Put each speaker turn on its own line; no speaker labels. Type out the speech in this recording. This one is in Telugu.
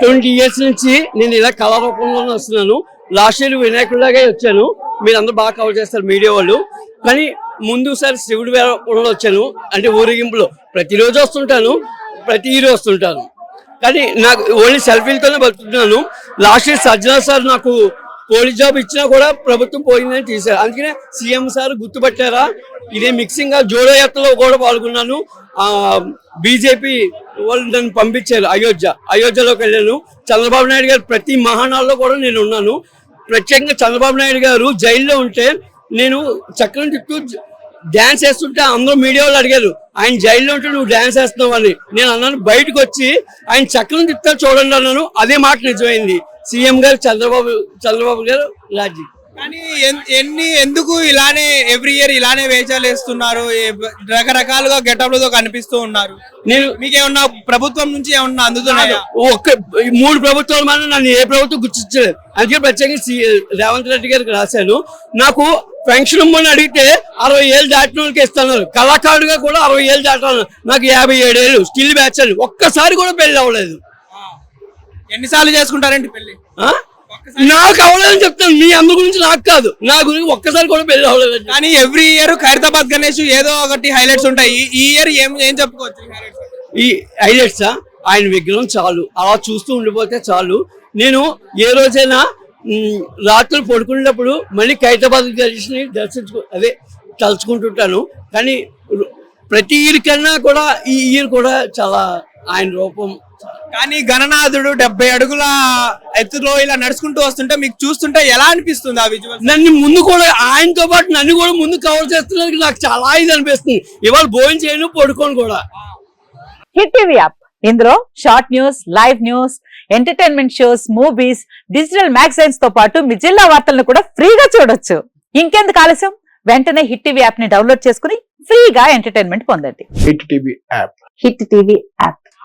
ట్వంటీ ఇయర్స్ నుంచి నేను ఇలా కళారూపంలోనే వస్తున్నాను. లాస్ట్ ఇయర్ వినాయకుడిలాగే వచ్చాను. మీరు అందరూ బాగా కవర్ చేస్తారు మీడియా వాళ్ళు. కానీ ముందు సార్ శివుడి వేరంలో వచ్చాను. అంటే ఊరేగింపులో ప్రతిరోజు వస్తుంటాను ప్రతి ఇయర్ వస్తుంటాను. కానీ నాకు ఓన్లీ సెల్ఫీలతోనే బతుకుతున్నాను. లాస్ట్ ఇయర్ సజ్జనా సార్ నాకు పోలీస్ జాబ్ ఇచ్చినా కూడా ప్రభుత్వం పోయిందని తీశారు. అందుకనే సీఎం సార్ గుర్తుపట్టారా? ఇదే మిక్సింగ్గా జోడో యాత్రలో కూడా పాల్గొన్నాను. ఆ బీజేపీ వాళ్ళు నన్ను పంపించారు అయోధ్య. అయోధ్యలోకి వెళ్ళాను. చంద్రబాబు నాయుడు గారు ప్రతి మహానాల్లో కూడా నేను ఉన్నాను. ప్రత్యేకంగా చంద్రబాబు నాయుడు గారు జైల్లో ఉంటే నేను చక్రం చుట్టూ డ్యాన్స్ వేస్తుంటే అందరూ మీడియా వాళ్ళు అడిగారు ఆయన జైల్లో ఉంటే నువ్వు డ్యాన్స్ వేస్తున్నావు అని. నేను అన్నాను బయటకు వచ్చి ఆయన చక్రం తిప్పుతా చూడండి అన్నాను. అదే మాట నిజమైంది. సీఎం గారు చంద్రబాబు చంద్రబాబు గారు రాజీ
కానీ ఎన్- ఎన్ని ఎందుకు ఇలానే ఎవ్రీ ఇయర్ ఇలానే వేషాలు వేస్తున్నారు? రకరకాలుగా గెటప్లతో కనిపిస్తూ ఉన్నారు.
నేను
మీకేమన్నా ప్రభుత్వం నుంచి ఏమన్నా అందుతున్నాయా?
ఒక్క ఈ మూడు ప్రభుత్వాలు మన నన్ను ఏ ప్రభుత్వం గుర్తించలేదు. అందుకే ప్రత్యేకంగా రేవంత్ రెడ్డి గారికి రాశాను. నాకు పెన్షన్ ఇమ్మని అడిగితే అరవై ఏళ్ళు దాటిన వాళ్ళకి ఇస్తున్నారు. కళాకారుడిగా కూడా అరవై ఏళ్ళు దాటాను నాకు యాభై ఏడేళ్ళు స్టిల్ బ్యాచ్ ఒక్కసారి కూడా పెళ్ళి అవ్వలేదు.
ఎన్నిసార్లు చేసుకుంటారండి
పెళ్ళి? నాకు అవ్వలేదని చెప్తాను మీ అందరి గురించి నాకు కాదు. నా గురించి ఒక్కసారి కూడా పెళ్ళి అవ్వలేదు.
కానీ ఎవ్రీ ఇయర్ ఖైరతాబాద్ గణేష్ ఏదో ఒకటి హైలైట్స్ ఉంటాయి. ఈ- ఇయర్ ఏం ఏం చెప్పుకోవచ్చు ఈ
హైలైట్స్ ఆయన విగ్రహం చాలు. అలా చూస్తూ ఉండిపోతే చాలు. నేను ఏ రోజైనా రాత్రులు పడుకునేటప్పుడు మళ్ళీ ఖైరతాబాద్ గడిచిని దర్శించుకు అదే తలుచుకుంటుంటాను. కానీ ప్రతి ఇయర్ కన్నా కూడా ఈ ఇయర్ కూడా చాలా ఆయన రూపం
కానీ గణనాథుడు డెబ్బై అడుగుల ఎత్తులో ఇలా నడుచుకుంటూ వస్తుంటే మీకు చూస్తుంటే ఎలా అనిపిస్తుంది ఆ విజువల్
నన్ను ముందు కూడా ఆయనతో పాటు నన్ను కూడా ముందు కవర్ చేస్తున్నందుకు నాకు చాలా ఇది అనిపిస్తుంది. ఇవాళ భోజనం చేయను పడుకోను కూడా.
Hit TV app. ఇందులో short news live news entertainment shows movies digital మ్యాగజైన్స్తో పాటు మీ జిల్లా వార్తలను కూడా ఫ్రీగా చూడొచ్చు. ఇంకెందుకు ఆలస్యం? వెంటనే హిట్ టీవీ యాప్ని డౌన్లోడ్ చేసుకుని ఫ్రీగా ఎంటర్టైన్మెంట్ పొందండి.
Hit TV app.
Hit TV app.